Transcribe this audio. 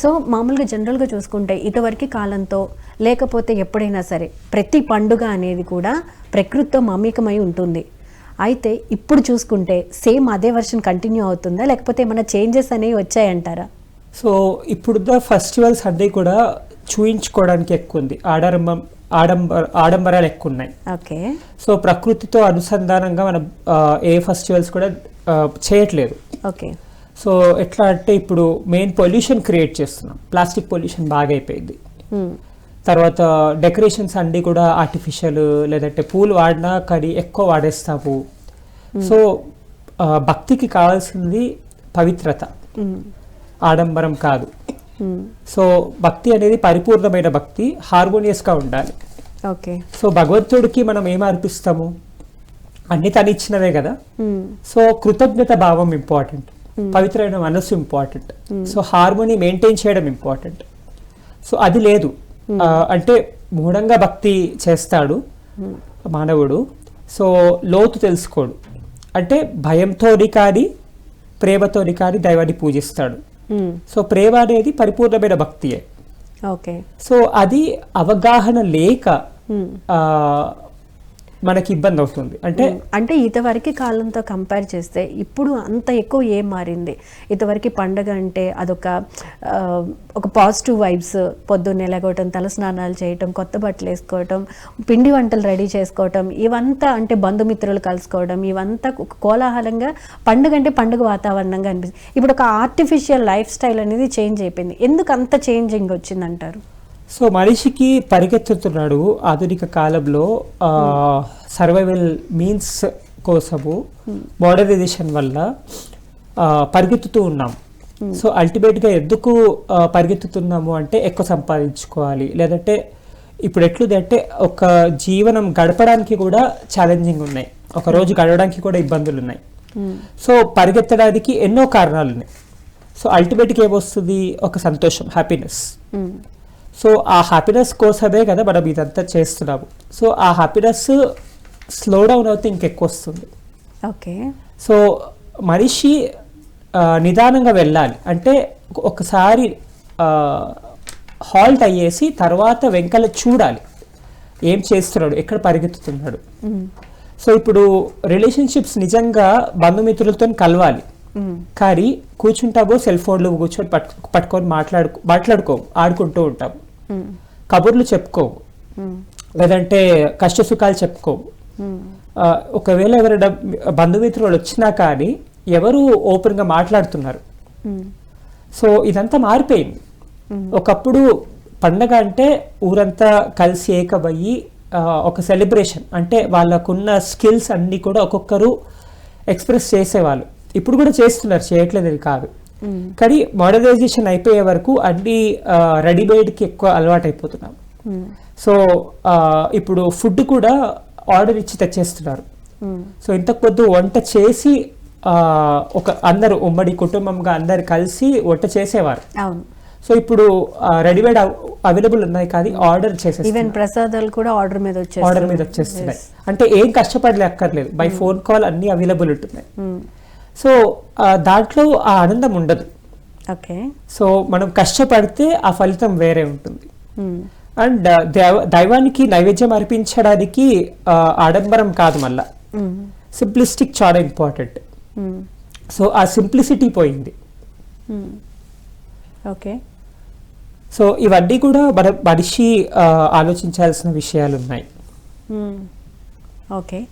So మామూలుగా జనరల్గా చూసుకుంటే ఇటువరకు కాలంతో లేకపోతే ఎప్పుడైనా సరే ప్రతి పండుగ అనేది కూడా ప్రకృతితో మమేకమై ఉంటుంది. అయితే ఇప్పుడు చూసుకుంటే సేమ్ అదే వర్షన్ కంటిన్యూ అవుతుందా? లేకపోతే ఏమైనా చేంజెస్ అనేవి వచ్చాయంటారా? సో ఇప్పుడు ఫెస్టివల్స్ అన్నీ కూడా చూయించుకోవడానికి ఎక్కువ ఉంది. ఆడంబరం ఆడంబర ఆడంబరాలు ఎక్కువ ఉన్నాయి. ఓకే. సో ప్రకృతితో అనుసంధానంగా మనం ఏ ఫెస్టివల్స్ కూడా చేయట్లేదు. ఓకే. సో ఎట్లా అంటే ఇప్పుడు మెయిన్ పొల్యూషన్ క్రియేట్ చేస్తున్నాం. ప్లాస్టిక్ పొల్యూషన్ బాగా అయిపోయింది. తర్వాత డెకరేషన్స్ అన్నీ కూడా ఆర్టిఫిషియల్ లేదంటే పూలు వాడినా కానీ ఎక్కువ వాడేస్తాము. సో ఆ, భక్తికి కావాల్సింది పవిత్రత. మ్మ్. ఆడంబరం కాదు. మ్మ్. సో భక్తి అనేది పరిపూర్ణమైన భక్తి హార్మోనియస్గా ఉండాలి. ఓకే సో భగవంతుడికి మనం ఏం అర్పిస్తాము? అన్ని తను ఇచ్చినవే కదా. సో కృతజ్ఞత భావం ఇంపార్టెంట్ పవిత్రమైన మనస్సు ఇంపార్టెంట్ సో హార్మోని మెయింటైన్ చేయడం ఇంపార్టెంట్ సో అది లేదు. ఆ, అంటే మూఢంగా భక్తి చేస్తాడు మానవుడు. సో లోతు తెలుసుకోడు. అంటే భయంతోని కానీ ప్రేమతోని కానీ దైవాన్ని పూజిస్తాడు. సో ప్రేమ అనేది పరిపూర్ణమైన భక్తియే. ఓకే సో అది అవగాహన లేక మనకి ఇబ్బంది అవుతుంది. అంటే అంటే ఇదివరకు కాలంతో కంపేర్ చేస్తే ఇప్పుడు అంత ఎక్కువ ఏం మారింది? ఇదివరకు పండగ అంటే అదొక ఒక పాజిటివ్ వైబ్స్ పొద్దున్నే లేకపోవటం తలస్నానాలు చేయటం కొత్త బట్టలు వేసుకోవటం పిండి వంటలు రెడీ చేసుకోవటం ఇవంతా అంటే బంధుమిత్రులు కలుసుకోవడం ఇవంతా ఒక కోలాహలంగా పండుగ అంటే పండుగ వాతావరణంగా అనిపిస్తుంది. ఇప్పుడు ఒక ఆర్టిఫిషియల్ లైఫ్ స్టైల్ అనేది చేంజ్ అయిపోయింది. ఎందుకు అంత చేంజింగ్ వచ్చిందంటారు? సో మనిషికి పరిగెత్తుతున్నాడు ఆధునిక కాలంలో సర్వైవల్ మీన్స్ కోసము మోడర్నైజేషన్ వల్ల పరిగెత్తుతూ ఉన్నాం. సో అల్టిమేట్గా ఎందుకు పరిగెత్తుతున్నాము అంటే ఎక్కువ సంపాదించుకోవాలి. లేదంటే ఇప్పుడు ఎట్లుంది అంటే ఒక జీవనం గడపడానికి కూడా ఛాలెంజింగ్ ఉన్నాయి. ఒక రోజు గడవడానికి కూడా ఇబ్బందులు ఉన్నాయి సో పరిగెత్తడానికి ఎన్నో కారణాలు ఉన్నాయి సో అల్టిమేట్గా ఏమొస్తుంది? ఒక సంతోషం హ్యాపీనెస్. సో ఆ హ్యాపీనెస్ కోసమే కదా మనం ఇదంతా చేస్తున్నాము. సో ఆ హ్యాపీనెస్ స్లో డౌన్ అవుతే ఇంకెక్కువ వస్తుంది. ఓకే. సో మనిషి నిదానంగా వెళ్ళాలి. అంటే ఒక- ఒకసారి హాల్ట్ అయ్యేసి తర్వాత వెంకల చూడాలి. ఏం చేస్తున్నాడు? ఎక్కడ పరిగెత్తుతున్నాడు. సో ఇప్పుడు రిలేషన్షిప్స్ నిజంగా బంధుమిత్రులతో కలవాలి. కానీ కూర్చుంటామో సెల్ ఫోన్లో కూర్చొని పట్టు పట్టుకొని మాట్లాడుకో మాట్లాడుకోము ఆడుకుంటూ ఉంటాము. కబుర్లు చెప్పుకోవు. లేదంటే కష్ట సుఖాలు చెప్పుకోవు. ఒకవేళ ఎవరైనా బంధుమిత్రులు వచ్చినా కానీ ఎవరు ఓపెన్గా మాట్లాడుతున్నారు. మ్మ్. సో ఇదంతా మారిపోయింది. ఒకప్పుడు పండగ అంటే ఊరంతా కలిసి ఏకమయ్యి ఒక సెలబ్రేషన్. అంటే వాళ్ళకున్న స్కిల్స్ అన్నీ కూడా ఒక్కొక్కరు ఎక్స్ప్రెస్ చేసేవాళ్ళు. ఇప్పుడు కూడా చేస్తున్నారు చేయట్లేదు కాదు. కానీ మోడర్నైజేషన్ అయిపోయే వరకు అన్ని రెడీమేడ్కి ఎక్కువ అలవాటు అయిపోతున్నాం మ్మ్. సో ఇప్పుడు ఫుడ్ కూడా ఆర్డర్ ఇచ్చి తెచ్చేస్తున్నారు. మ్మ్. సో ఇంతకు పొద్దు వంట చేసి ఒక అందరు ఉమ్మడి కుటుంబంగా అందరు కలిసి వంట చేసేవారు. సో ఇప్పుడు రెడీమేడ్ అవైలబుల్ ఉన్నాయి కానీ ఆర్డర్ చేసేస్తున్నారు. ప్రసాదాలు కూడా ఆర్డర్ మీద ఆర్డర్ మీద వచ్చేస్తున్నాయి. అంటే ఏం కష్టపడలే అక్కర్లేదు బై ఫోన్ కాల్ అన్ని అవైలబుల్ ఉంటున్నాయి. సో దాంట్లో ఆ ఆనందం ఉండదు. ఓకే. సో మనం కష్టపడితే ఆ ఫలితం వేరే ఉంటుంది. అండ్ దేవ దైవానికి నైవేద్యం అర్పించడానికి ఆడంబరం కాదు మళ్ళా. సింప్లిస్టిక్ చాలా ఇంపార్టెంట్ సో ఆ సింప్లిసిటీ పోయింది. ఓకే. సో ఇవన్నీ కూడా మన మనిషి ఆలోచించాల్సిన విషయాలు ఉన్నాయి ఓకే.